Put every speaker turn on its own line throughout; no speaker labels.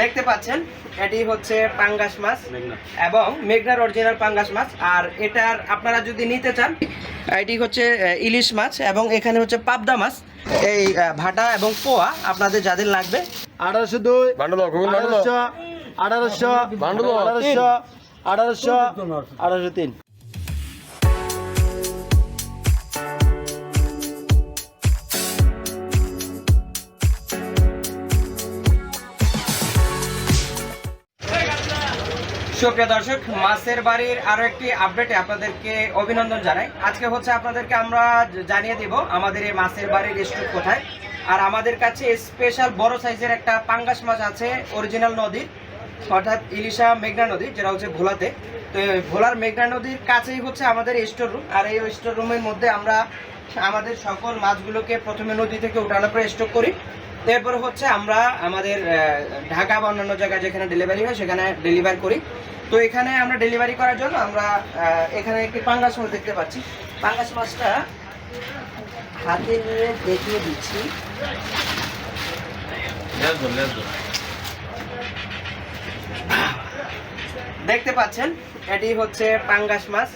দেখতে পাচ্ছেন এটি হচ্ছে পাঙ্গাস মাছ এবং মেঘনার অরিজিনাল পাঙ্গাস মাছ। আর এটার আপনারা যদি নিতে চান এটি হচ্ছে ইলিশ মাছ এবং এখানে হচ্ছে পাবদা মাছ। এই ভাটা এবং পোয়া আপনাদের যাদের লাগবে।
আঠারোশো দুই আঠারোশো আঠারোশো আঠারোশো আঠারোশো আঠারোশো তিন।
সুপ্রিয় দর্শক, মাছের বাড়ির আরও একটি আপডেটে আপনাদেরকে অভিনন্দন জানাই। আজকে হচ্ছে আপনাদেরকে আমরা জানিয়ে দিব আমাদের এই মাছের বাড়ির স্টক কোথায়। আর আমাদের কাছে স্পেশাল বড় সাইজের একটা পাঙ্গাস মাছ আছে অরিজিনাল নদীর অর্থাৎ ইলিশা মেঘনা নদী, যেটা হচ্ছে ভোলাতে। তো ভোলার মেঘনা নদীর কাছেই হচ্ছে আমাদের স্টোর রুম আর এই স্টোর রুমের মধ্যে আমরা আমাদের সকল মাছগুলোকে প্রথমে নদী থেকে উঠানোর পরে স্টক করি। এরপরে হচ্ছে আমরা আমাদের ঢাকা বা অন্যান্য জায়গায় যেখানে ডেলিভারি হয় সেখানে ডেলিভার করি। তো এখানে আমরা ডেলিভারি করার জন্য আমরা এখানে একটি পাঙ্গাস মাছ দেখতে পাচ্ছি। পাঙ্গাস মাছটা হাতে নিয়ে দেখিয়ে দিচ্ছি। দেখতে পাচ্ছেন এটি হচ্ছে পাঙ্গাস মাছ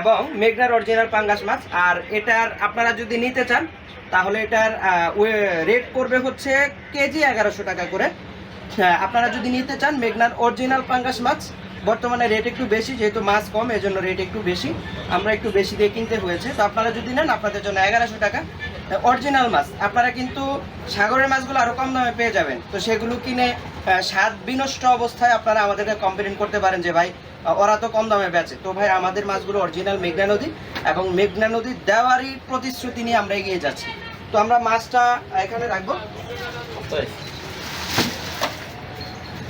এবং মেঘনার অরিজিনাল পাঙ্গাস মাছ। আর এটার আপনারা যদি নিতে চান তাহলে এটার রেট করবে হচ্ছে কেজি এগারোশো টাকা করে। আপনারা যদি নিতে চান মেঘনার অরিজিনাল পাঙ্গাস মাছ বর্তমানে রেট একটু বেশি যেহেতু মাছ কম এজন্য রেট একটু বেশি। আমরা একটু বেশি দিয়ে কিনতে হয়েছে। তো আপনারা যদি নেন আপনাদের জন্য এগারোশো টাকা। অরিজিনাল মাছ। আপনারা কিন্তু সাগরের মাছগুলো আরও কম দামে পেয়ে যাবেন। তো সেগুলো কিনে স্বাদ বিনষ্ট অবস্থায় আপনারা আমাদেরকে কমপ্লেন করতে পারেন যে, ভাই ওরা তো কম দামে বেচে। তো ভাই, আমাদের মাছগুলো অরিজিনাল মেঘনা নদী এবং মেঘনা নদী দেওয়ারই প্রতিশ্রুতি নিয়ে আমরা এগিয়ে যাচ্ছি। তো আমরা মাছটা এখানে রাখব।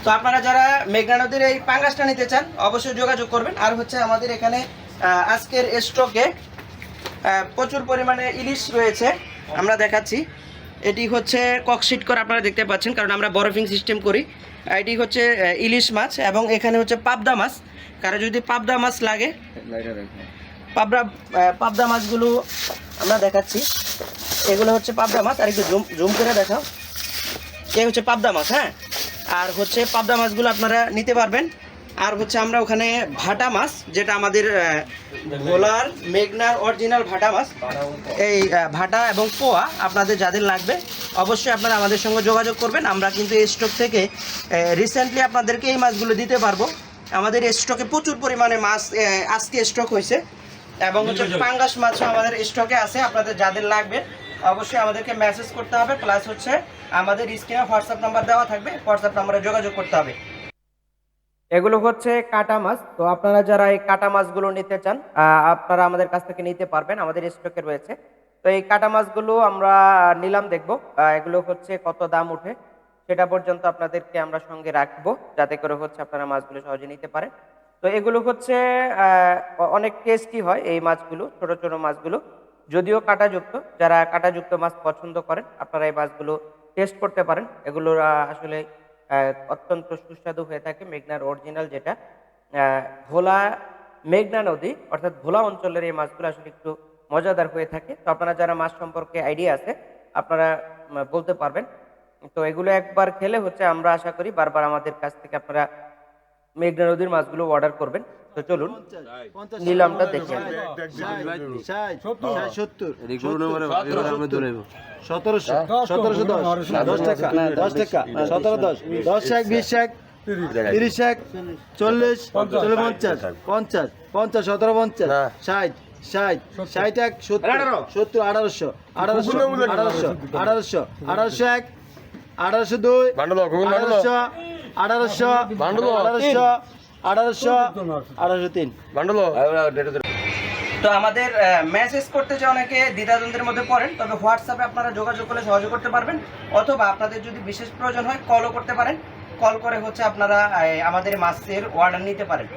তো আপনারা যারা মেঘনা নদীর এই পাঙ্গাসটা নিতে চান, অবশ্যই যোগাযোগ করবেন। আর হচ্ছে আমাদের এখানে আজকের স্টকে প্রচুর পরিমাণে ইলিশ রয়েছে। আমরা দেখাচ্ছি। এটি হচ্ছে ককশিট করে আপনারা দেখতে পাচ্ছেন, কারণ আমরা বরফিং সিস্টেম করি। এটি হচ্ছে ইলিশ মাছ এবং এখানে হচ্ছে পাবদা মাছ। কারও যদি পাবদা মাছ লাগে, পাবদা পাবদা মাছগুলো আমরা দেখাচ্ছি। এগুলো হচ্ছে পাবদা মাছ। আর একটু জুম জুম করে দেখাও। এই হচ্ছে পাবদা মাছ হ্যাঁ? আর হচ্ছে পাবদা মাছগুলো আপনারা নিতে পারবেন। আর হচ্ছে আমরা ওখানে ভাটা মাছ যেটা আমাদের ভোলার মেঘনার অরিজিনাল ভাটা মাছ। এই ভাটা এবং পোয়া আপনাদের যাদের লাগবে অবশ্যই আপনারা আমাদের সঙ্গে যোগাযোগ করবেন। আমরা কিন্তু এই স্টক থেকে রিসেন্টলি আপনাদেরকে এই মাছগুলো দিতে পারব। আমাদের স্টকে প্রচুর পরিমাণে মাছ আজকে স্টক হয়েছে। এবং হচ্ছে পাঙ্গাস মাছও আমাদের স্টকে আছে আপনাদের যাদের লাগবে অবশ্যই আমাদেরকে মেসেজ করতে হবে। প্লাস হচ্ছে আমাদের স্ক্রিনে হোয়াটসঅ্যাপ নাম্বার দেওয়া থাকবে হোয়াটসঅ্যাপ নাম্বারে যোগাযোগ করতে হবে। এগুলো হচ্ছে কাটা মাছ। তো আপনারা যারা এই কাটা মাছগুলো নিতে চান আপনারা আমাদের কাছ থেকে নিতে পারবেন আমাদের স্টকে রয়েছে। তো এই কাটা মাছগুলো আমরা নিলাম দেখব এগুলো হচ্ছে কত দাম উঠে সেটা পর্যন্ত আপনাদেরকে আমরা সঙ্গে রাখব যাতে করে হচ্ছে আপনারা মাছগুলো সহজে নিতে পারেন। তো এগুলো হচ্ছে অনেক টেস্টি হয় এই মাছগুলো ছোট ছোট মাছগুলো। যদিও কাঁটাযুক্ত যারা কাঁটাযুক্ত মাছ পছন্দ করেন আপনারা এই মাছগুলো টেস্ট করতে পারেন। এগুলোর আহ, আসলে অত্যন্ত সুস্বাদু হয়ে থাকে মেঘনার অরিজিনাল যেটা। ভোলা, মেঘনা নদী, অর্থাৎ ভোলা অঞ্চলের এই মাছগুলো আসলে একটু মজাদার হয়ে থাকে। তো আপনারা যারা মাছ সম্পর্কে আইডিয়া আছে, আপনারা বলতে পারবেন। তো এগুলো একবার খেলে হচ্ছে আমরা আশা করি বারবার আমাদের কাছ থেকে আপনারা মেঘনা নদীর মাছগুলো অর্ডার করবেন। তো চলুন নিলামটা দেখে
সত্তর। সতেরোশো সতেরোশো দশ দশ টাকা দশ টাকা সতেরো দশ দশ এক বিশ এক তিরিশ। এক চল্লিশ পঞ্চাশ। পঞ্চাশ পঞ্চাশ সতেরো পঞ্চাশ। ষাট ষাট ষাট এক সত্তর সত্তর আঠারোশো আঠারোশো আঠারোশো আঠারোশো আঠারোশো এক আঠারোশো দুই আঠারোশো আঠারোশো। আঠারোশো আঠারোশো আঠারোশো তিন।
বান্ডল
তো আমাদের মেসেজ করতে যে অনেকে দ্বিধাদ্বন্দ্বের মধ্যে পড়েন তবে হোয়াটসঅ্যাপে আপনারা যোগাযোগ করলে সহযোগ করতে পারবেন অথবা আপনাদের যদি বিশেষ প্রয়োজন হয় কলও করতে পারেন। কল করে হচ্ছে আপনারা আমাদের মাছের অর্ডার নিতে পারেন।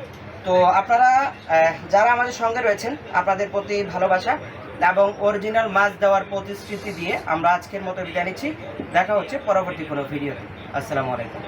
তো আপনারা যারা আমাদের সঙ্গে রয়েছেন আপনাদের প্রতি ভালোবাসা এবং অরিজিনাল মাছ দেওয়ার প্রতিশ্রুতি দিয়ে আমরা আজকের মতো বিদায় নিচ্ছি। দেখা হচ্ছে পরবর্তী কোনো ভিডিওতে আসসালামু আলাইকুম।